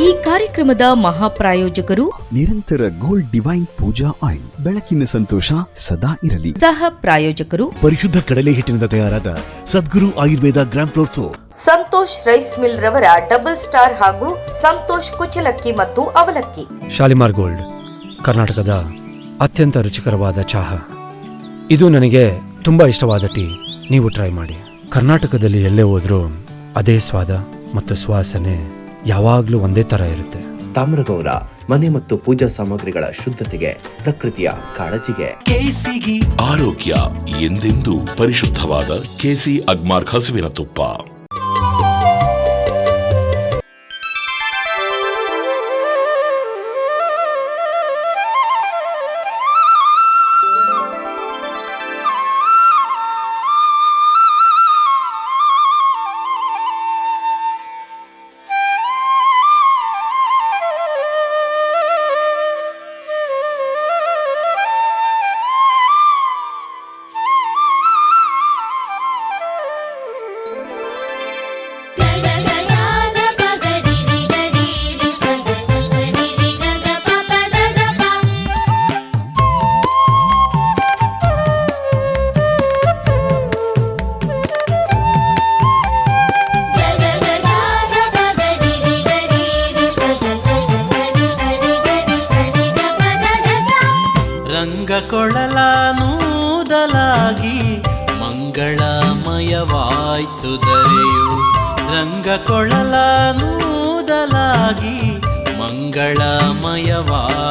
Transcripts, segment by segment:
ಈ ಕಾರ್ಯಕ್ರಮದ ಮಹಾಪ್ರಾಯೋಜಕರು ನಿರಂತರ ಗೋಲ್ಡ್ ಡಿವೈನ್ ಪೂಜಾ ಆಯಿಲ್. ಬೆಳಕಿನ ಸಂತೋಷ ಸದಾ ಇರಲಿ. ಸಹ ಪ್ರಾಯೋಜಕರು ಪರಿಶುದ್ಧ ಕಡಲೆ ಹಿಟ್ಟಿನಿಂದ ತಯಾರಾದ Sadguru Ayurveda gram flour soap. Santosh rice mill ರವರ ಡಬಲ್ ಸ್ಟಾರ್ ಹಾಗೂ ಸಂತೋಷ್ ಕುಚಲಕ್ಕಿ ಮತ್ತು ಅವಲಕ್ಕಿ. ಶಾಲಿಮಾರ್ ಗೋಲ್ಡ್ ಕರ್ನಾಟಕದ ಅತ್ಯಂತ ರುಚಿಕರವಾದ ಚಹಾ. ಇದು ನನಗೆ ತುಂಬಾ ಇಷ್ಟವಾದ ಟೀ. ನೀವು ಟ್ರೈ ಮಾಡಿ. ಕರ್ನಾಟಕದಲ್ಲಿ ಎಲ್ಲೇ ಹೋದ್ರೂ ಅದೇ ಸ್ವಾದ ಮತ್ತು ಸುವಾಸನೆ ಯಾವಾಗಲೂ ಒಂದೇ ಥರ ಇರುತ್ತೆ. ತಾಮ್ರಗೌರ ಮನೆ ಮತ್ತು ಪೂಜಾ ಸಾಮಗ್ರಿಗಳ ಶುದ್ಧತೆಗೆ ಪ್ರಕೃತಿಯ ಕಾಳಜಿಗೆ. ಆರೋಗ್ಯ ಎಂದೆಂದೂ ಪರಿಶುದ್ಧವಾದ ಕೆಸಿ ಅಗ್ಮಾರ್ಕ್ ಹಸುವಿನ ತುಪ್ಪ.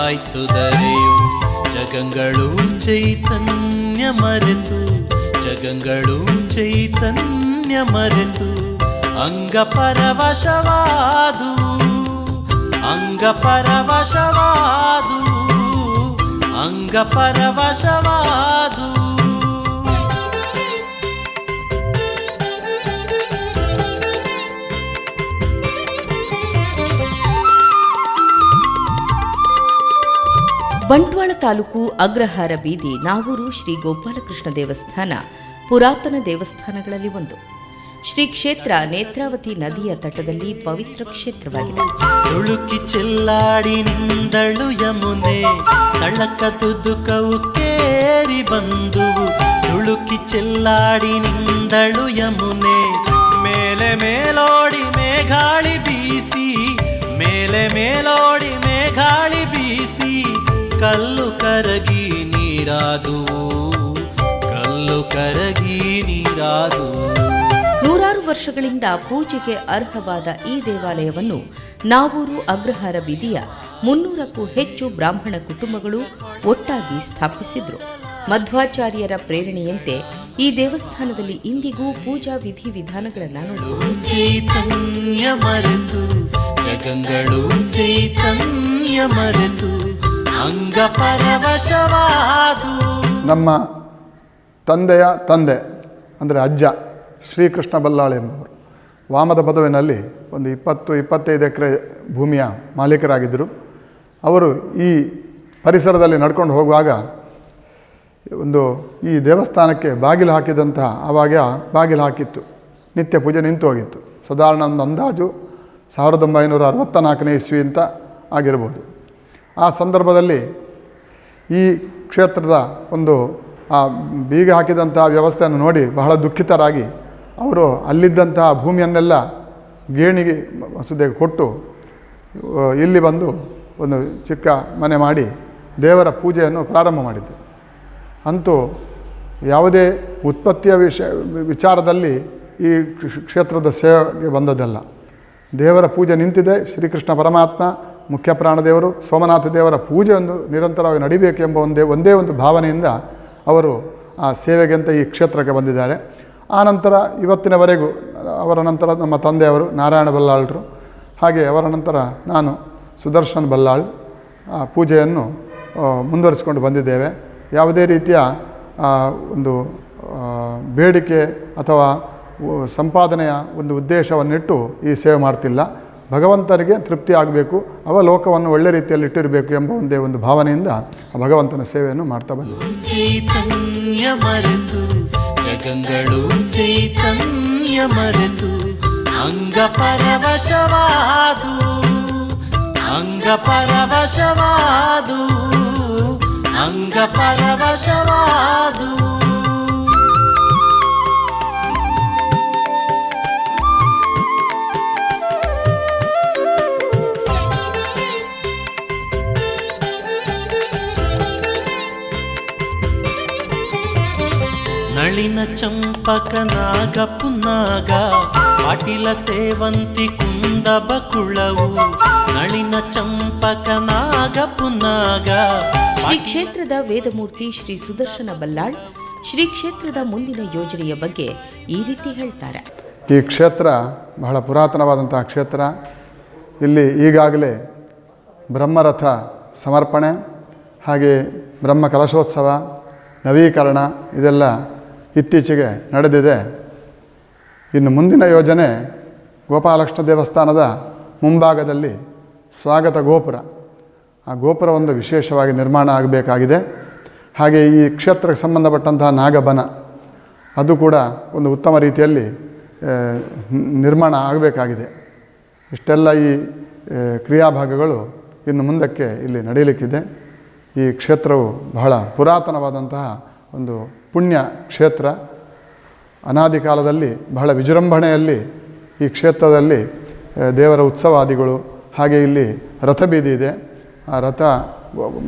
ಮಂಗಳಮಯವಾಯ್ತು ದರೆಯು. ಜಗಂಗಳು ಚೈತನ್ಯ ಮರೆತು. ಜಗಂಗಳು ಚೈತನ್ಯ ಮರೆತು. ಅಂಗ ಪರವಶವಾದು ಅಂಗ ಪರವಶವಾದು ಅಂಗ ಪರವಶವಾದು ಬಂಟ್ವಾಳ ತಾಲೂಕು ಅಗ್ರಹಾರ ಬೀದಿ ನಾವೂರು ಶ್ರೀ ಗೋಪಾಲಕೃಷ್ಣ ದೇವಸ್ಥಾನ, ಪುರಾತನ ದೇವಸ್ಥಾನಗಳಲ್ಲಿ ಒಂದು. ಶ್ರೀ ಕ್ಷೇತ್ರ ನೇತ್ರಾವತಿ ನದಿಯ ತಟದಲ್ಲಿ ಪವಿತ್ರ ಕ್ಷೇತ್ರವಾಗಿದೆ. ತುಳುಕಿ ಚೆಲ್ಲಾಡಿ ನಿಂದಳು ಯಮುನೆ ತಳಕ ತುದುಕವು ಕೇರಿ ಬಂದುವು. ತುಳುಕಿ ಚೆಲ್ಲಾಡಿ ನಿಂದಳು ಯಮುನೆ, ಮೇಲೆ ಮೇಲೋಡಿ ಮೇಘಾಳಿ ಬೀಸಿ, ಮೇಲೆ ಮೇಲೋಡಿ ಮೇಘಾಳಿ ಕಲ್ಲು ಕರಗಿ ನೀರಾದುವು ಕಲ್ಲು ಕರಗಿ ನೀರಾದುವು ನೂರಾರು ವರ್ಷಗಳಿಂದ ಪೂಜೆಗೆ ಅರ್ಹವಾದ ಈ ದೇವಾಲಯವನ್ನು ನಾವೂರು ಅಗ್ರಹಾರ ಬೀದಿಯ ಮುನ್ನೂರಕ್ಕೂ ಹೆಚ್ಚು ಬ್ರಾಹ್ಮಣ ಕುಟುಂಬಗಳು ಒಟ್ಟಾಗಿ ಸ್ಥಾಪಿಸಿದ್ರು. ಮಧ್ವಾಚಾರ್ಯರ ಪ್ರೇರಣೆಯಂತೆ ಈ ದೇವಸ್ಥಾನದಲ್ಲಿ ಇಂದಿಗೂ ಪೂಜಾ ವಿಧಿ ವಿಧಾನಗಳನ್ನು ಚೈತನ್ಯ ಮರೆತು ಜಗಂಗಳು ಚೈತನ್ಯ ಮರೆತು ನಮ್ಮ ತಂದೆಯ ತಂದೆ, ಅಂದರೆ ಅಜ್ಜ ಶ್ರೀಕೃಷ್ಣ ಬಲ್ಲಾಳ್ ಎಂಬವರು, ವಾಮದ ಪದವಿನಲ್ಲಿ ಒಂದು ಇಪ್ಪತ್ತು ಇಪ್ಪತ್ತೈದು ಎಕರೆ ಭೂಮಿಯ ಮಾಲೀಕರಾಗಿದ್ದರು. ಅವರು ಈ ಪರಿಸರದಲ್ಲಿ ನಡ್ಕೊಂಡು ಹೋಗುವಾಗ ಒಂದು ಈ ದೇವಸ್ಥಾನಕ್ಕೆ ಬಾಗಿಲು ಹಾಕಿದಂತಹ ಆವಾಗ ಬಾಗಿಲು ಹಾಕಿತ್ತು. ನಿತ್ಯ ಪೂಜೆ ನಿಂತು ಹೋಗಿತ್ತು. ಸಾಧಾರಣ ಒಂದು ಅಂದಾಜು ಸಾವಿರದ ಒಂಬೈನೂರ ಅರವತ್ತ ನಾಲ್ಕನೇ ಇಸ್ವಿ ಅಂತ ಆಗಿರ್ಬೋದು. ಆ ಸಂದರ್ಭದಲ್ಲಿ ಈ ಕ್ಷೇತ್ರದ ಒಂದು, ಆ ಬೀಗ ಹಾಕಿದಂತಹ ವ್ಯವಸ್ಥೆಯನ್ನು ನೋಡಿ ಬಹಳ ದುಃಖಿತರಾಗಿ ಅವರು ಅಲ್ಲಿದ್ದಂತಹ ಭೂಮಿಯನ್ನೆಲ್ಲ ಗೇಣಿಗೆ ಮಸೂದೆಗೆ ಕೊಟ್ಟು ಇಲ್ಲಿ ಬಂದು ಒಂದು ಚಿಕ್ಕ ಮನೆ ಮಾಡಿ ದೇವರ ಪೂಜೆಯನ್ನು ಪ್ರಾರಂಭ ಮಾಡಿದ್ದು ಅಂತೂ ಯಾವುದೇ ಉತ್ಪತ್ತಿಯ ವಿಷಯ, ವಿಚಾರದಲ್ಲಿ ಈ ಕ್ಷೇತ್ರದ ಸೇವೆಗೆ ಬಂದದ್ದಲ್ಲ. ದೇವರ ಪೂಜೆ ನಿಂತಿದೆ, ಶ್ರೀಕೃಷ್ಣ ಪರಮಾತ್ಮ ಮುಖ್ಯ ಪ್ರಾಣದೇವರು ಸೋಮನಾಥ ದೇವರ ಪೂಜೆ ನಿರಂತರವಾಗಿ ನಡಿಬೇಕು ಎಂಬ ಒಂದೇ ಒಂದೇ ಒಂದು ಭಾವನೆಯಿಂದ ಅವರು ಆ ಸೇವೆಗೆಂತ ಈ ಕ್ಷೇತ್ರಕ್ಕೆ ಬಂದಿದ್ದಾರೆ. ಆ ನಂತರ ಇವತ್ತಿನವರೆಗೂ ಅವರ ನಂತರ ನಮ್ಮ ತಂದೆಯವರು ನಾರಾಯಣ ಬಲ್ಲಾಳರು. ಹಾಗೆ ಅವರ ನಂತರ ನಾನು ಸುದರ್ಶನ್ ಬಲ್ಲಾಳ್. ಆ ಪೂಜೆಯನ್ನು ಮುಂದುವರಿಸಿಕೊಂಡು ಬಂದಿದ್ದೇವೆ. ಯಾವುದೇ ರೀತಿಯ ಒಂದು ಬೇಡಿಕೆ ಅಥವಾ ಸಂಪಾದನೆಯ ಒಂದು ಉದ್ದೇಶವನ್ನಿಟ್ಟು ಈ ಸೇವೆ ಮಾಡ್ತಿಲ್ಲ. ಭಗವಂತನಿಗೆ ತೃಪ್ತಿ ಆಗಬೇಕು, ಅವ ಲೋಕವನ್ನು ಒಳ್ಳೆ ರೀತಿಯಲ್ಲಿ ಇಟ್ಟಿರಬೇಕು ಎಂಬ ಒಂದೇ ಒಂದು ಭಾವನೆಯಿಂದ ಆ ಭಗವಂತನ ಸೇವೆಯನ್ನು ಮಾಡ್ತಾ ಬಂದಿದ್ದೇವೆ ಚೈತನ್ಯ ಮರೆತು, ಜಗಂಗಳು ಚೈತನ್ಯ ಮರೆತು, ಅಂಗ ಪರವಶವಾದು ಅಂಗ ಪರವಶವಾದು ಅಂಗ ಪರವಶವಾದು. ನಳಿನ ಚಂಪಕ ನಾಗ ಪುನ್ನಾಗ ಪಾಟಿಲ ಸೇವಂತಿ ಕುಂದ ಬಕುಳವು. ನಳಿನ ಚಂಪಕ ನಾಗ ಪುನ್ನಾಗ ಶ್ರೀ ಕ್ಷೇತ್ರದ ವೇದಮೂರ್ತಿ ಶ್ರೀ ಸುದರ್ಶನ ಬಲ್ಲಾಳ್ ಶ್ರೀ ಕ್ಷೇತ್ರದ ಮುಂದಿನ ಯೋಜನೆಯ ಬಗ್ಗೆ ಈ ರೀತಿ ಹೇಳ್ತಾರೆ. ಈ ಕ್ಷೇತ್ರ ಬಹಳ ಪುರಾತನವಾದಂತಹ ಕ್ಷೇತ್ರ. ಇಲ್ಲಿ ಈಗಾಗಲೇ ಬ್ರಹ್ಮರಥ ಸಮರ್ಪಣೆ ಹಾಗೆ ಬ್ರಹ್ಮ ಕಲಶೋತ್ಸವ ನವೀಕರಣ ಇದೆಲ್ಲ ಇತ್ತೀಚೆಗೆ ನಡೆದಿದೆ. ಇನ್ನು ಮುಂದಿನ ಯೋಜನೆ ಗೋಪಾಲಕೃಷ್ಣ ದೇವಸ್ಥಾನದ ಮುಂಭಾಗದಲ್ಲಿ ಸ್ವಾಗತ ಗೋಪುರ. ಆ ಗೋಪುರ ಒಂದು ವಿಶೇಷವಾಗಿ ನಿರ್ಮಾಣ ಆಗಬೇಕಾಗಿದೆ. ಹಾಗೆ ಈ ಕ್ಷೇತ್ರಕ್ಕೆ ಸಂಬಂಧಪಟ್ಟಂತಹ ನಾಗಬನ, ಅದು ಕೂಡ ಒಂದು ಉತ್ತಮ ರೀತಿಯಲ್ಲಿ ನಿರ್ಮಾಣ ಆಗಬೇಕಾಗಿದೆ. ಇಷ್ಟೆಲ್ಲ ಈ ಕ್ರಿಯಾಭಾಗಗಳು ಇನ್ನು ಮುಂದಕ್ಕೆ ಇಲ್ಲಿ ನಡೆಯಲಿಕ್ಕಿದೆ. ಈ ಕ್ಷೇತ್ರವು ಬಹಳ ಪುರಾತನವಾದಂತಹ ಒಂದು ಪುಣ್ಯ ಕ್ಷೇತ್ರ. ಅನಾದಿ ಕಾಲದಲ್ಲಿ ಬಹಳ ವಿಜೃಂಭಣೆಯಲ್ಲಿ ಈ ಕ್ಷೇತ್ರದಲ್ಲಿ ದೇವರ ಉತ್ಸವಾದಿಗಳು, ಹಾಗೆ ಇಲ್ಲಿ ರಥ ಬೀದಿ ಇದೆ. ಆ ರಥ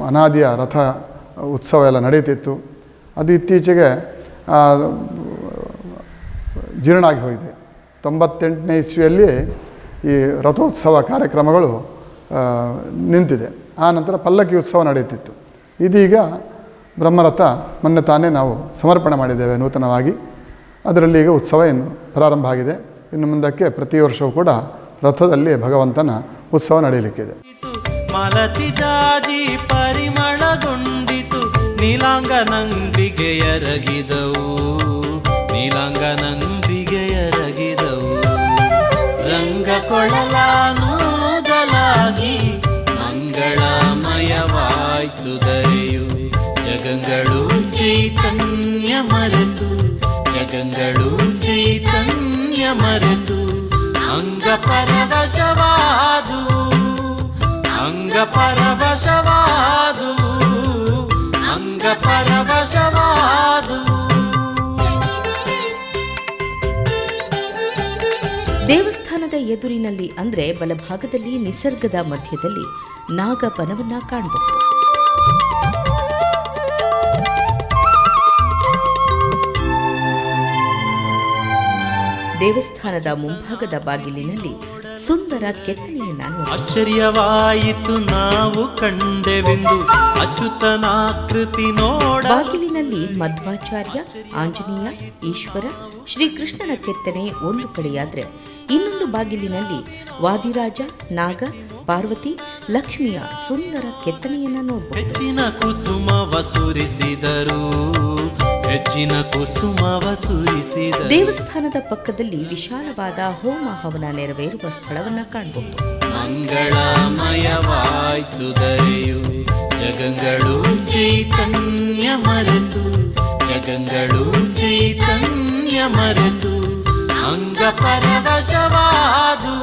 ಅನಾದಿಯ ರಥ ಉತ್ಸವ ಎಲ್ಲ ನಡೀತಿತ್ತು. ಅದು ಇತ್ತೀಚೆಗೆ ಜೀರ್ಣ ಆಗಿ ಹೋಗಿದೆ. ತೊಂಬತ್ತೆಂಟನೇ ಇಸ್ವಿಯಲ್ಲಿ ಈ ರಥೋತ್ಸವ ಕಾರ್ಯಕ್ರಮಗಳು ನಿಂತಿದೆ. ಆ ನಂತರ ಪಲ್ಲಕ್ಕಿ ಉತ್ಸವ ನಡೆಯುತ್ತಿತ್ತು. ಇದೀಗ ಬ್ರಹ್ಮರಥ ಮೊನ್ನೆ ತಾನೇ ನಾವು ಸಮರ್ಪಣೆ ಮಾಡಿದ್ದೇವೆ ನೂತನವಾಗಿ. ಅದರಲ್ಲಿ ಈಗ ಉತ್ಸವ ಇನ್ನು ಪ್ರಾರಂಭ ಆಗಿದೆ. ಇನ್ನು ಮುಂದಕ್ಕೆ ಪ್ರತಿ ವರ್ಷವೂ ಕೂಡ ರಥದಲ್ಲಿ ಭಗವಂತನ ಉತ್ಸವ ನಡೆಯಲಿಕ್ಕಿದೆ ಮಲತಿ ಜಾಜಿ ಪರಿಮಳಗೊಂಡಿತು ನೀಲಾಂಗ ನಂಬಿಗೆ ಎರಗಿದವು ನೀಲಾಂಗ ನಂಬಿಗೆ ಎರಗಿದವು. ರಂಗ ಚೈತನ್ಯ ಚೈತನ್ಯ ಅಂಗ ಪರವಶವಾದು ಅಂಗ ಪರವಶವಾದು ಅಂಗ ಪರವಶವಾದು. ದೇವಸ್ಥಾನದ ಎದುರಿನಲ್ಲಿ ಅಂದ್ರೆ ಬಲಭಾಗದಲ್ಲಿ, ನಿಸರ್ಗದ ಮಧ್ಯದಲ್ಲಿ ನಾಗಪನವನ್ನ ಕಾಣಬಹುದು ದೇವಸ್ಥಾನದ ಮುಂಭಾಗದ ಬಾಗಿಲಿನಲ್ಲಿ ಸುಂದರ ಕೆತ್ತನೆಯನ್ನು ಆಶ್ಚರ್ಯವಾಯಿತು ನಾವು ಕಂಡೆವೆಂದು ಅಚ್ಯುತನಾಕೃತಿ ನೋಡ ಬಾಗಿಲಿನಲ್ಲಿ ಮಧ್ವಾಚಾರ್ಯ ಆಂಜನೇಯ ಈಶ್ವರ ಶ್ರೀಕೃಷ್ಣನ ಕೆತ್ತನೆ ಒಂದು ಕಡೆಯಾದ್ರೆ ಇನ್ನೊಂದು ಬಾಗಿಲಿನಲ್ಲಿ ವಾದಿರಾಜ ನಾಗ ಪಾರ್ವತಿ ಲಕ್ಷ್ಮಿಯ ಸುಂದರ ಕೆತ್ತನೆಯನ್ನ ನೋಡಬಹುದು ಹೆಚ್ಚಿನ ಕುಸುಮವ ದೇವಸ್ಥಾನದ ಪಕ್ಕದಲ್ಲಿ ವಿಶಾಲವಾದ ಹೋಮ ಹವನ ನೆರವೇರುವ ಸ್ಥಳವನ್ನ ಕಾಣಬಹುದು. ಮಂಗಳಮಯವಾಯ್ತು ದರೆಯು ಜಗಂಗಳು ಚೈತನ್ಯ ಮರೆತು ಜಗಂಗಳು ಚೈತನ್ಯ ಮರೆತು ಅಂಗ ಪರವಶವಾದು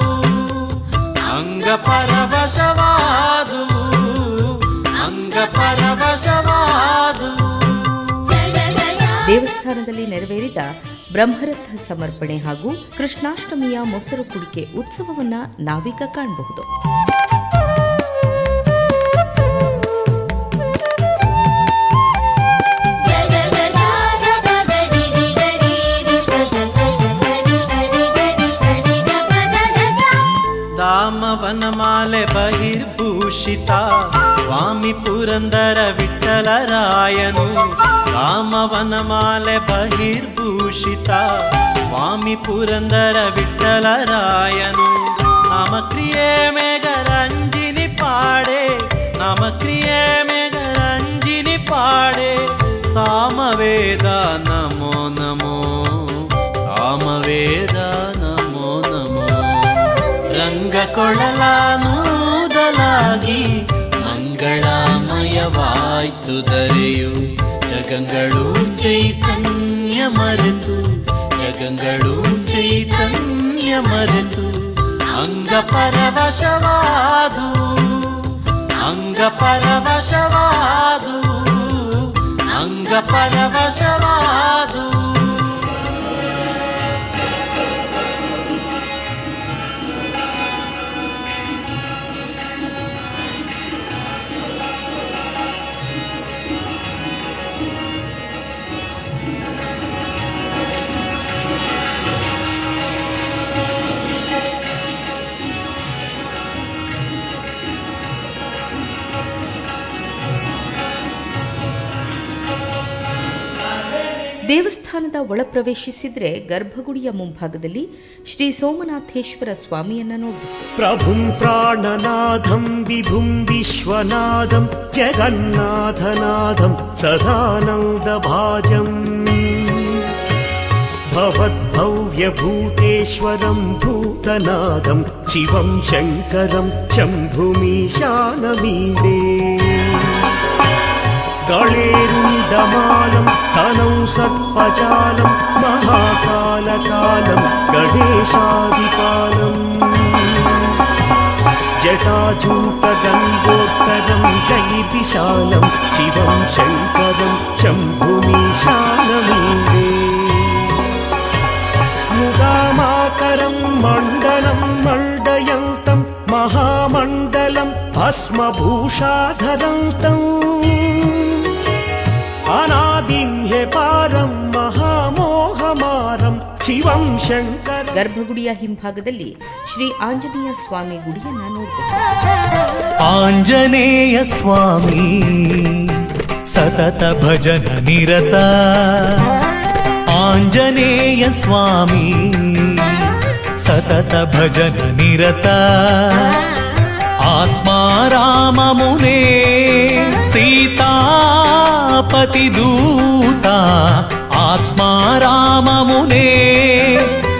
ಅಂಗ ಪರವಶವಾದು ಅಂಗ ಪರವಶವಾದು ದೇವಸ್ಥಾನದಲ್ಲಿ ನೆರವೇರಿದ ಬ್ರಹ್ಮರಥ ಸಮರ್ಪಣೆ ಹಾಗೂ ಕೃಷ್ಣಾಷ್ಟಮಿಯ ಮೊಸರು ಕುಡಿಕೆ ಉತ್ಸವವನ್ನ ನಾವೀಗ ಕಾಣಬಹುದು. ದಾಮವನಮಾಲೆ ಬಹಿರ್ಭೂಷಿತ, ಸ್ವಾಮಿ ಪುರಂದರ ವಿಠಲರಾಯನು. ರಾಮವನಮಾಲೆ ಬಹಿರ್ಭೂಷಿತ. ಸ್ವಾಮಿ ಪುರಂದರ ವಿಠಲರಾಯನು. ನಾಮಕ್ರಿಯೆ ಮೇಘರಂಜಿನಿ ಪಾಡೆ. ನಾಮಕ್ರಿಯೆ ಮೇಘರಂಜಿನಿ ಪಾಡೆ. ಸಾಮವೇದ ನಮೋ ನಮೋ. ಸಾಮವೇದ ನಮೋ ನಮೋ. ರಂಗ ಕೊಳಲಾನೂದಲಾಗಿ ಮಂಗಳಾಮಯವಾಯ್ತು ದರೆಯು. ಜಗಂಗಳು ಚೈತನ್ಯ ಮರೆತು ಜಗಂಗಳು ಚೈತನ್ಯ ಮರೆತು ಅಂಗ ಪರವಶವಾದು ಅಂಗ ಪರವಶವಾದು ಅಂಗ ಪರವಶವಾದು ದೇವಸ್ಥಾನದ ಒಳ ಪ್ರವೇಶಿಸಿದ್ರೆ ಗರ್ಭಗುಡಿಯ ಮುಂಭಾಗದಲ್ಲಿ ಶ್ರೀ ಸೋಮನಾಥೇಶ್ವರ ಸ್ವಾಮಿಯನ್ನ ನೋಡಬಹುದು प्रभुं प्राणनाथं विभुं विश्वनाथं जगन्नाथनाथं सदानन्दभाजम् भवद्भव्यभूतेश्वरं भूतनाथं शिवं शङ्करं शम्भुमीशानमीडे गणेरुण्डमालं तनौ सर्पजालं महाकालकालं गणेशादिपालम् जटाजूटगङ्गोत्तरं दैविशालं शिवं शङ्करं शम्भुमीशानमीडे मुदामाकरं मण्डलं मण्डयन्तं महामण्डलं भस्मभूषाधरन्तम् ಅನಾದಿಂ ಹೆ ಪಾರಂ ಶಿವಂ ಶಂಕರ ಗರ್ಭಗುಡಿಯ ಹಿಂಭಾಗದಲ್ಲಿ ಶ್ರೀ ಆಂಜನೇಯ ಸ್ವಾಮಿ ಗುಡಿಯನ್ನ ನೋಡಬಹುದು ಆಂಜನೇಯ ಸ್ವಾಮಿ ಸತತ ಭಜನ ನಿರತ. ಆಂಜನೇಯ ಸ್ವಾಮಿ ಸತತ ಭಜನ ನಿರತ. ಆತ್ಮಾರಾಮ ಮುನೇ ಸೀತಾಪತಿ ದೂತ ಆತ್ಮಾರಾಮ ಮುನೇ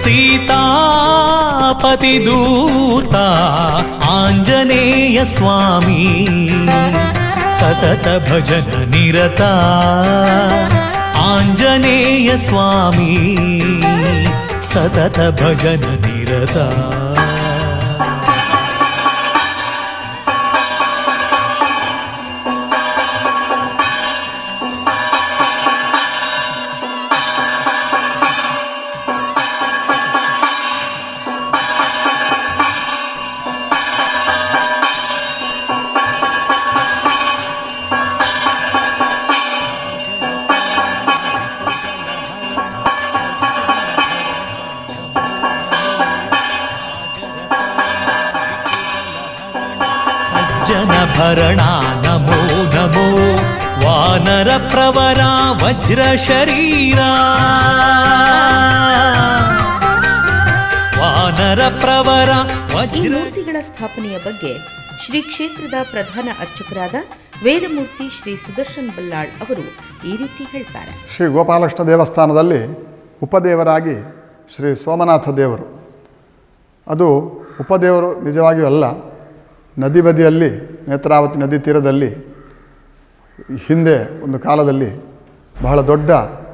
ಸೀತಾಪತಿ ದೂತ ಆಂಜನೇಯ ಸ್ವಾಮಿ ಸತತ ಭಜನ ನಿರತ ಆಂಜನೇಯ ಸ್ವಾಮಿ ಸತತ ಭಜನ ಭರಣ ನಮೋ ನಮೋ. ವಾನರ ಪ್ರವರ ವಜ್ರ ಶರೀರ. ವಾನರ ಪ್ರವರ ಈ ವಜ್ರ ಮೂರ್ತಿಗಳ ಸ್ಥಾಪನೆಯ ಬಗ್ಗೆ ಶ್ರೀ ಕ್ಷೇತ್ರದ ಪ್ರಧಾನ ಅರ್ಚಕರಾದ ವೇದಮೂರ್ತಿ ಶ್ರೀ ಸುದರ್ಶನ್ ಬಲ್ಲಾಳ್ ಅವರು ಈ ರೀತಿ ಹೇಳ್ತಾರೆ. ಶ್ರೀ ಗೋಪಾಲಕೃಷ್ಣ ದೇವಸ್ಥಾನದಲ್ಲಿ ಉಪದೇವರಾಗಿ ಶ್ರೀ ಸೋಮನಾಥ ದೇವರು. ಅದು ಉಪದೇವರು ನಿಜವಾಗಿಯೂ ಅಲ್ಲ ನದಿ ಬದಿಯಲ್ಲಿ, ನೇತ್ರಾವತಿ ನದಿ ತೀರದಲ್ಲಿ, ಹಿಂದೆ ಒಂದು ಕಾಲದಲ್ಲಿ ಬಹಳ ದೊಡ್ಡ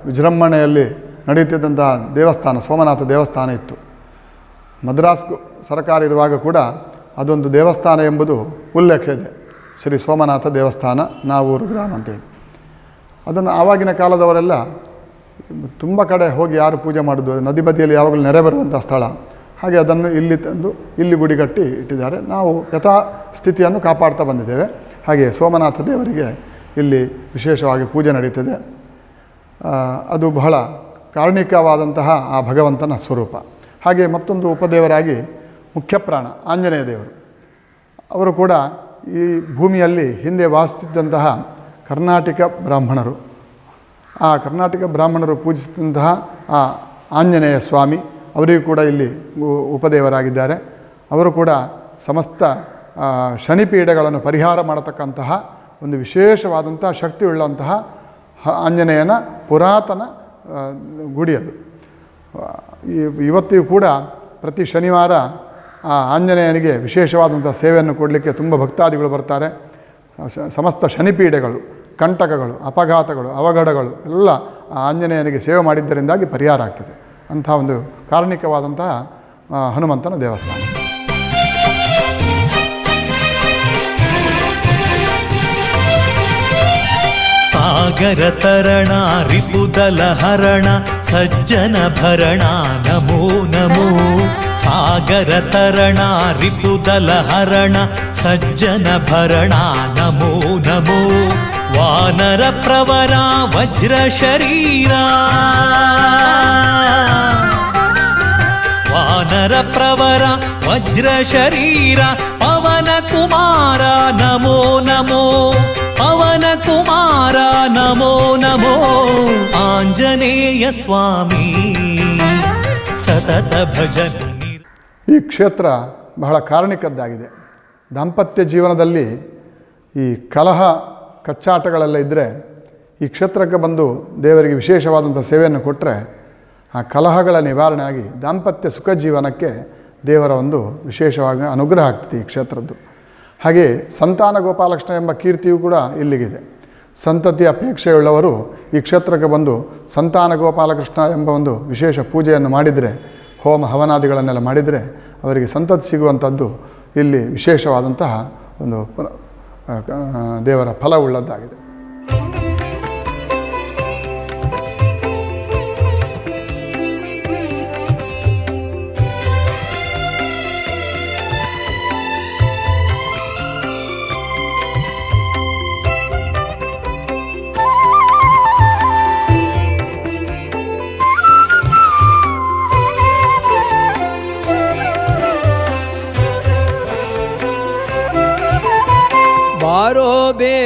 ವಿಜೃಂಭಣೆಯಲ್ಲಿ ನಡೆಯುತ್ತಿದ್ದಂಥ ದೇವಸ್ಥಾನ, ಸೋಮನಾಥ ದೇವಸ್ಥಾನ ಇತ್ತು. ಮದ್ರಾಸ್ ಸರ್ಕಾರ ಇರುವಾಗ ಕೂಡ ಅದೊಂದು ದೇವಸ್ಥಾನ ಎಂಬುದು ಉಲ್ಲೇಖ ಇದೆ. ಶ್ರೀ ಸೋಮನಾಥ ದೇವಸ್ಥಾನ, ನಾವೂರು ಗ್ರಾಮ ಅಂತೇಳಿ. ಅದನ್ನು ಆವಾಗಿನ ಕಾಲದವರೆಲ್ಲ ತುಂಬ ಕಡೆ ಹೋಗಿ ಯಾರು ಪೂಜೆ ಮಾಡೋದು, ನದಿ ಬದಿಯಲ್ಲಿ ಯಾವಾಗಲೂ ನೆರೆ ಬರುವಂಥ ಸ್ಥಳ. ಹಾಗೆ ಅದನ್ನು ಇಲ್ಲಿ ತಂದು ಇಲ್ಲಿ ಗುಡಿ ಕಟ್ಟಿ ಇಟ್ಟಿದ್ದಾರೆ. ನಾವು ಯಥಾ ಸ್ಥಿತಿಯನ್ನು ಕಾಪಾಡ್ತಾ ಬಂದಿದ್ದೇವೆ. ಹಾಗೆ ಸೋಮನಾಥ ದೇವರಿಗೆ ಇಲ್ಲಿ ವಿಶೇಷವಾಗಿ ಪೂಜೆ ನಡೀತದೆ. ಅದು ಬಹಳ ಕಾರಣಿಕವಾದಂತಹ ಆ ಭಗವಂತನ ಸ್ವರೂಪ. ಹಾಗೆ ಮತ್ತೊಂದು ಉಪದೇವರಾಗಿ ಮುಖ್ಯಪ್ರಾಣ ಆಂಜನೇಯ ದೇವರು. ಅವರು ಕೂಡ ಈ ಭೂಮಿಯಲ್ಲಿ ಹಿಂದೆ ವಾಸಿಸುತ್ತಿದ್ದಂತಹ ಕರ್ನಾಟಕ ಬ್ರಾಹ್ಮಣರು. ಆ ಕರ್ನಾಟಕ ಬ್ರಾಹ್ಮಣರು ಪೂಜಿಸಿದಂತಹ ಆ ಆಂಜನೇಯ ಸ್ವಾಮಿ. ಅವರಿಗೂ ಕೂಡ ಇಲ್ಲಿ ಉಪದೇವರಾಗಿದ್ದಾರೆ. ಅವರು ಕೂಡ ಸಮಸ್ತ ಶನಿಪೀಡೆಗಳನ್ನು ಪರಿಹಾರ ಮಾಡತಕ್ಕಂತಹ ಒಂದು ವಿಶೇಷವಾದಂತಹ ಶಕ್ತಿಯುಳ್ಳಂತಹ ಆಂಜನೇಯನ ಪುರಾತನ ಗುಡಿ ಈ- ಇವತ್ತಿಗೂ ಕೂಡ ಪ್ರತಿ ಶನಿವಾರ, ಆ, ಆಂಜನೇಯನಿಗೆ ವಿಶೇಷವಾದಂಥ ಸೇವೆಯನ್ನು ಕೊಡಲಿಕ್ಕೆ ತುಂಬ ಭಕ್ತಾದಿಗಳು ಬರ್ತಾರೆ. ಸಮಸ್ತ ಶನಿಪೀಡೆಗಳು ಕಂಟಕಗಳು, ಅಪಘಾತಗಳು, ಅವಘಡಗಳು ಎಲ್ಲ ಆ ಆಂಜನೇಯನಿಗೆ ಸೇವೆ ಮಾಡಿದ್ದರಿಂದಾಗಿ ಪರಿಹಾರ ಆಗ್ತದೆ. ಅಂತ ಒಂದು ಕಾರಣಿಕವಾದಂಥ ಹನುಮಂತನ ದೇವಸ್ಥಾನ ಸಾಗರ ತರಣ ರಿಪುದಲ ಹರಣ ಸಜ್ಜನ ಭರಣ ನಮೋ ನಮೋ ಸಾಗರ ತರಣ ರಿಪುದಲ ಹರಣ ಸಜ್ಜನ ಭರಣ ನಮೋ ನಮೋ ವಾನರ ಪ್ರವರ ವಜ್ರ ಶರೀರ. ವಾನರ ಪ್ರವರ ವಜ್ರ ಶರೀರ. ಪವನ ಕುಮಾರ ನಮೋ ನಮೋ. ಪವನ ಕುಮಾರ ನಮೋ ನಮೋ. ಆಂಜನೇಯ ಸ್ವಾಮಿ, ಸತತ ಭಜನ ಈ ಕ್ಷೇತ್ರ ಬಹಳ ಕಾರಣಿಕದ್ದಾಗಿದೆ ದಾಂಪತ್ಯ ಜೀವನದಲ್ಲಿ ಈ ಕಲಹ ಕಚ್ಚಾಟಗಳೆಲ್ಲ ಇದ್ದರೆ ಈ ಕ್ಷೇತ್ರಕ್ಕೆ ಬಂದು ದೇವರಿಗೆ ವಿಶೇಷವಾದಂಥ ಸೇವೆಯನ್ನು ಕೊಟ್ಟರೆ ಆ ಕಲಹಗಳ ನಿವಾರಣೆ ಆಗಿ ದಾಂಪತ್ಯ ಸುಖ ಜೀವನಕ್ಕೆ ದೇವರ ಒಂದು ವಿಶೇಷವಾಗಿ ಅನುಗ್ರಹ ಆಗ್ತದೆ ಈ ಕ್ಷೇತ್ರದ್ದು. ಹಾಗೆ ಸಂತಾನ ಗೋಪಾಲಕೃಷ್ಣ ಎಂಬ ಕೀರ್ತಿಯೂ ಕೂಡ ಇಲ್ಲಿಗಿದೆ. ಸಂತತಿ ಅಪೇಕ್ಷೆಯುಳ್ಳವರು ಈ ಕ್ಷೇತ್ರಕ್ಕೆ ಬಂದು ಸಂತಾನ ಗೋಪಾಲಕೃಷ್ಣ ಎಂಬ ಒಂದು ವಿಶೇಷ ಪೂಜೆಯನ್ನು ಮಾಡಿದರೆ, ಹೋಮ ಹವನಾದಿಗಳನ್ನೆಲ್ಲ ಮಾಡಿದರೆ ಅವರಿಗೆ ಸಂತತಿ ಸಿಗುವಂಥದ್ದು ಇಲ್ಲಿ ವಿಶೇಷವಾದಂತಹ ಒಂದು ದೇವರ ಫಲವುಳ್ಳದ್ದಾಗಿದೆ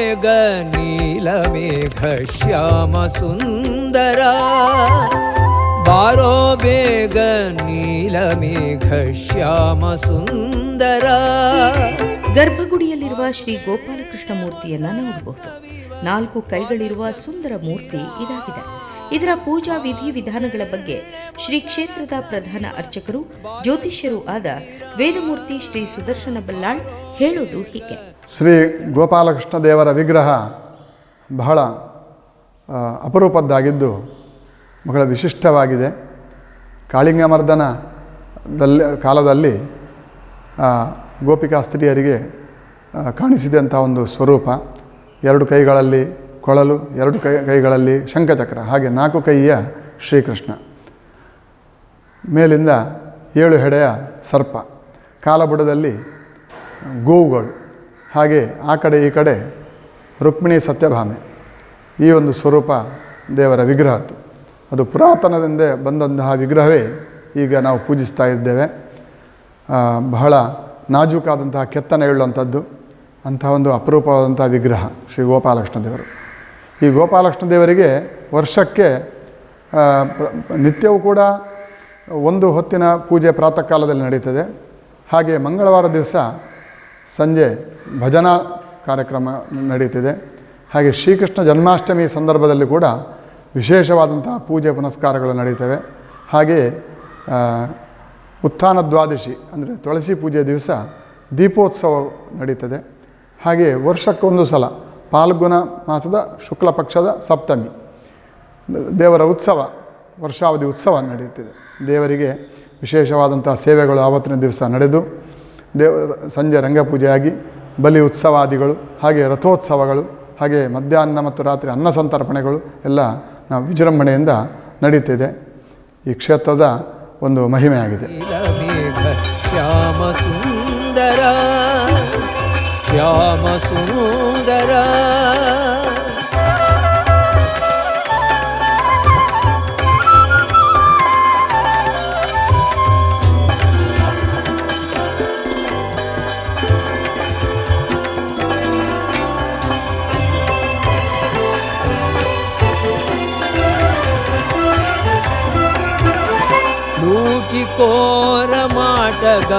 ಬೇಗ ನೀಲಮೇಘ ಶ್ಯಾಮ ಸುಂದರ. ಬಾರೋ ಬೇಗ ನೀಲಮೇಘ ಶ್ಯಾಮ ಸುಂದರ. ಗರ್ಭಗುಡಿಯಲ್ಲಿರುವ ಶ್ರೀ ಗೋಪಾಲಕೃಷ್ಣ ಮೂರ್ತಿಯನ್ನ ನೋಡಬಹುದು. ನಾಲ್ಕು ಕೈಗಳಿರುವ ಸುಂದರ ಮೂರ್ತಿ ಇದಾಗಿದೆ. ಇದರ ಪೂಜಾ ವಿಧಿ ವಿಧಾನಗಳ ಬಗ್ಗೆ ಶ್ರೀ ಕ್ಷೇತ್ರದ ಪ್ರಧಾನ ಅರ್ಚಕರು, ಜ್ಯೋತಿಷ್ಯರೂ ಆದ ವೇದಮೂರ್ತಿ ಶ್ರೀ ಸುದರ್ಶನ ಬಲ್ಲಾಳ್ ಹೇಳೋದು ಹೀಗೆ. ಶ್ರೀ ಗೋಪಾಲಕೃಷ್ಣ ದೇವರ ವಿಗ್ರಹ ಬಹಳ ಅಪರೂಪದ್ದಾಗಿದ್ದು ಬಹಳ ವಿಶಿಷ್ಟವಾಗಿದೆ. ಕಾಳಿಂಗಮರ್ದನದಲ್ಲಿ ಕಾಲದಲ್ಲಿ ಆ, ಗೋಪಿಕಾ ಸ್ತ್ರೀಯರಿಗೆ ಕಾಣಿಸಿದಂಥ ಒಂದು ಸ್ವರೂಪ. ಎರಡು ಕೈಗಳಲ್ಲಿ ಕೊಳಲು ಎರಡು ಕೈ ಕೈಗಳಲ್ಲಿ ಶಂಖಚಕ್ರ ಹಾಗೆ ನಾಲ್ಕು ಕೈಯ ಶ್ರೀಕೃಷ್ಣ. ಮೇಲಿಂದ ಏಳು ಹೆಡೆಯ ಸರ್ಪ. ಕಾಲಬುಡದಲ್ಲಿ ಗೋವುಗಳು ಹಾಗೆ ಆ ಕಡೆ ಈ ಕಡೆ ರುಕ್ಮಿಣಿ ಸತ್ಯಭಾಮೆ ಈ ಒಂದು ಸ್ವರೂಪ ದೇವರ ವಿಗ್ರಹ ಅದು. ಪುರಾತನದಿಂದ ಬಂದಂತಹ ವಿಗ್ರಹವೇ ಈಗ ನಾವು ಪೂಜಿಸ್ತಾ ಇದ್ದೇವೆ. ಬಹಳ ನಾಜೂಕಾದಂತಹ ಕೆತ್ತನೆ ಹೇಳುವಂಥದ್ದು ಅಂತಹ ಒಂದು ಅಪರೂಪವಾದಂಥ ವಿಗ್ರಹ ಶ್ರೀ ಗೋಪಾಲಕೃಷ್ಣ ದೇವರು. ಈ ಗೋಪಾಲಕೃಷ್ಣ ದೇವರಿಗೆ ವರ್ಷಕ್ಕೆ ನಿತ್ಯವೂ ಕೂಡ ಒಂದು ಹೊತ್ತಿನ ಪೂಜೆ ಪ್ರಾತಃ ಕಾಲದಲ್ಲಿ ನಡೀತದೆ. ಹಾಗೆ ಮಂಗಳವಾರ ದಿವಸ ಸಂಜೆ ಭಜನಾ ಕಾರ್ಯಕ್ರಮ ನಡೀತಿದೆ. ಹಾಗೆ ಶ್ರೀಕೃಷ್ಣ ಜನ್ಮಾಷ್ಟಮಿ ಸಂದರ್ಭದಲ್ಲಿ ಕೂಡ ವಿಶೇಷವಾದಂತಹ ಪೂಜೆ ಪುನಸ್ಕಾರಗಳು ನಡೀತವೆ. ಹಾಗೆಯೇ ಉತ್ಥಾನ ದ್ವಾದಶಿ ಅಂದರೆ ತುಳಸಿ ಪೂಜೆ ದಿವಸ ದೀಪೋತ್ಸವ ನಡೀತದೆ. ಹಾಗೆಯೇ ವರ್ಷಕ್ಕೊಂದು ಸಲ ಪಾಲ್ಗುಣ ಮಾಸದ ಶುಕ್ಲ ಪಕ್ಷದ ಸಪ್ತಮಿ. ದೇವರ ಉತ್ಸವ, ವರ್ಷಾವಧಿ ಉತ್ಸವ ನಡೆಯುತ್ತಿದೆ ದೇವರಿಗೆ ವಿಶೇಷವಾದಂಥ ಸೇವೆಗಳು ಆವತ್ತಿನ ದಿವಸ ನಡೆದು ದೇವರ ಸಂಜೆ ರಂಗಪೂಜೆಯಾಗಿ, ಬಲಿ ಉತ್ಸವಾದಿಗಳು, ಹಾಗೆ ರಥೋತ್ಸವಗಳು, ಹಾಗೆ ಮಧ್ಯಾಹ್ನ ಮತ್ತು ರಾತ್ರಿ ಅನ್ನ ಸಂತರ್ಪಣೆಗಳು ಎಲ್ಲ ನಾವು ವಿಜೃಂಭಣೆಯಿಂದ ನಡೀತಿದೆ. ಈ ಕ್ಷೇತ್ರದ ಒಂದು ಮಹಿಮೆಯಾಗಿದೆ. ಶ್ಯಾಮ ಸುಂದರ ಶ್ಯಾಮ ಸುಂದರ.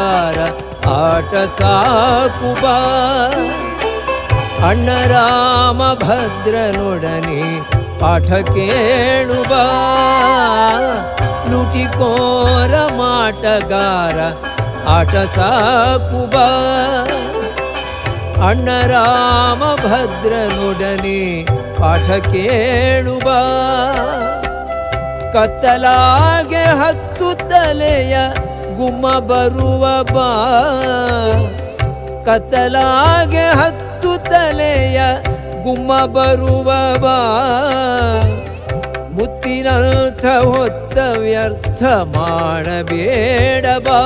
ಮಾಟಗಾರ ಆಟ ಸಾಕುಬ ಅಣ್ಣ ರಾಮ ಭದ್ರನೊಡನೆ ಪಾಠ ಕೇಳುವ ಲೂಟಿಕೋರ ಮಾಟಗಾರ ಆಟ ಸಾಕುಬ ಅಣ್ಣ ರಾಮ ಭದ್ರನೊಡನೆ ಪಾಠ ಕೇಳುವ ಕತ್ತಲಾಗೆ ಹತ್ತು ತಲೆಯ ಗುಮ್ಮ ಬರುವ ಬಾ. ಕತ್ತಲಾಗೆ ಹತ್ತು ತಲೆಯ ಗುಮ್ಮ ಬರುವ ಬಾ. ಮುತ್ತಿನರ್ಥ ಹೊತ್ತ ವ್ಯರ್ಥ ಮಾಡಬೇಡ ಬಾ.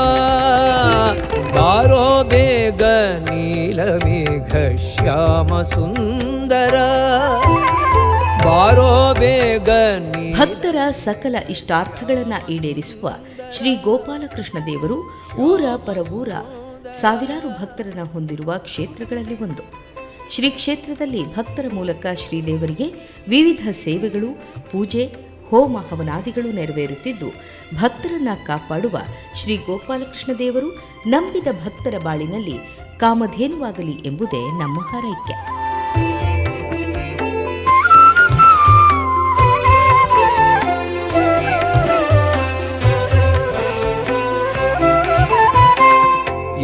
ಬಾರೋ ಬೇಗ ನೀಲಮೇಘ ಶ್ಯಾಮ ಸುಂದರ. ಬಾರೋ ಬೇಗ ಭಕ್ತರ ಸಕಲ ಇಷ್ಟಾರ್ಥಗಳನ್ನು ಈಡೇರಿಸುವ ಶ್ರೀ ಗೋಪಾಲಕೃಷ್ಣ ದೇವರು ಊರ ಪರವೂರ ಸಾವಿರಾರು ಭಕ್ತರನ್ನ ಹೊಂದಿರುವ ಕ್ಷೇತ್ರಗಳಲ್ಲಿ ಒಂದು. ಶ್ರೀ ಕ್ಷೇತ್ರದಲ್ಲಿ ಭಕ್ತರ ಮೂಲಕ ಶ್ರೀದೇವರಿಗೆ ವಿವಿಧ ಸೇವೆಗಳು, ಪೂಜೆ, ಹೋಮ ಹವನಾದಿಗಳು ನೆರವೇರುತ್ತಿದ್ದು, ಭಕ್ತರನ್ನ ಕಾಪಾಡುವ ಶ್ರೀ ಗೋಪಾಲಕೃಷ್ಣ ದೇವರು ನಂಬಿದ ಭಕ್ತರ ಬಾಳಿನಲ್ಲಿ ಕಾಮಧೇನುವಾಗಲಿ ಎಂಬುದೇ ನಮ್ಮ ಹಾರೈಕೆ.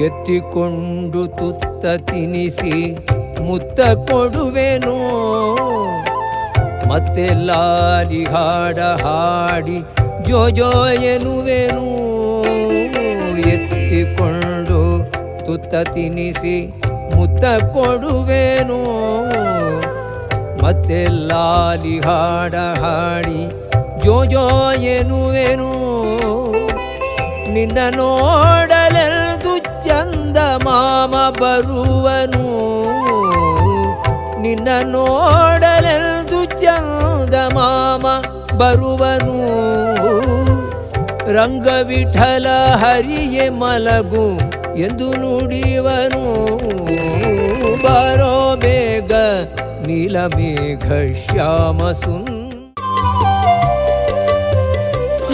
ಎತ್ತಿಕೊಂಡು ತುತ್ತ ತಿನಿಸಿ ಮುತ್ತ ಕೊಡುವೆನು. ಮತ್ತೆ ಲಾಲಿ ಹಾಡ ಹಾಡಿ ಜೋ ಜೋ ಎನ್ನುವೆನು. ಎತ್ತಿಕೊಂಡು ತುತ್ತ ತಿನಿಸಿ ಮುತ್ತ ಕೊಡುವೆನು. ಮತ್ತೆ ಲಾಲಿ ಹಾಡ ಹಾಡಿ ಜೋ ಜೋ ಎನ್ನುವೆನು. ನಿನ್ನ ನೋಡಲೆಂದು ಚಂದ ಮಾಮ ಬರುವನು. ನಿನ್ನ ನೋಡಲೆಂದು ಚಂದ ಮಾಮ ಬರುವನು. ರಂಗವಿಠಲ ಹರಿಯೇ ಮಲಗು ಎಂದು ನುಡಿಯುವನು. ಬರೋ ಬೇಗ ನೀಲಮೇಘ ಶ್ಯಾಮ ಸುಂದ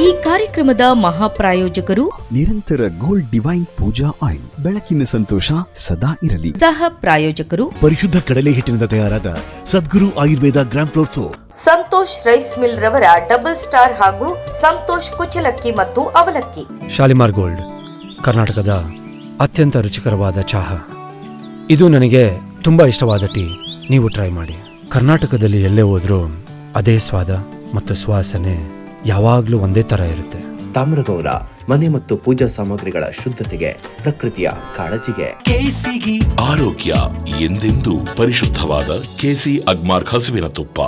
ಈ ಕಾರ್ಯಕ್ರಮದ ಮಹಾಪ್ರಾಯೋಜಕರು ನಿರಂತರ ಗೋಲ್ಡ್ ಡಿವೈನ್ ಪೂಜಾ ಆಯಿಲ್. ಬೆಳಕಿನ ಸಂತೋಷ ಸದಾ ಇರಲಿ. ಸಹ ಪ್ರಾಯೋಜಕರು ಪರಿಶುದ್ಧ ಕಡಲೆ ಹಿಟ್ಟಿನಿಂದ ತಯಾರಾದ Sadguru Ayurveda gram flour soap. Santosh rice mill ರವರ ಡಬಲ್ ಸ್ಟಾರ್ ಹಾಗೂ ಸಂತೋಷ್ ಕುಚಲಕ್ಕಿ ಮತ್ತು ಅವಲಕ್ಕಿ. ಶಾಲಿಮಾರ್ ಗೋಲ್ಡ್ ಕರ್ನಾಟಕದ ಅತ್ಯಂತ ರುಚಿಕರವಾದ ಚಹಾ. ಇದು ನನಗೆ ತುಂಬ ಇಷ್ಟವಾದ ಟೀ. ನೀವು ಟ್ರೈ ಮಾಡಿ. ಕರ್ನಾಟಕದಲ್ಲಿ ಎಲ್ಲೇ ಹೋದ್ರೂ ಅದೇ ಸ್ವಾದ ಮತ್ತು ಸುವಾಸನೆ ಯಾವಾಗಲೂ ಒಂದೇ ಥರ ಇರುತ್ತೆ. ತಾಮ್ರಗೌರ ಮನೆ ಮತ್ತು ಪೂಜಾ ಸಾಮಗ್ರಿಗಳ ಶುದ್ಧತೆಗೆ ಪ್ರಕೃತಿಯ ಕಾಳಜಿಗೆ. ಆರೋಗ್ಯ ಎಂದೆಂದೂ ಪರಿಶುದ್ಧವಾದ ಕೆಸಿ ಅಗ್ಮಾರ್ಕ್ ಹಸುವಿನ ತುಪ್ಪ.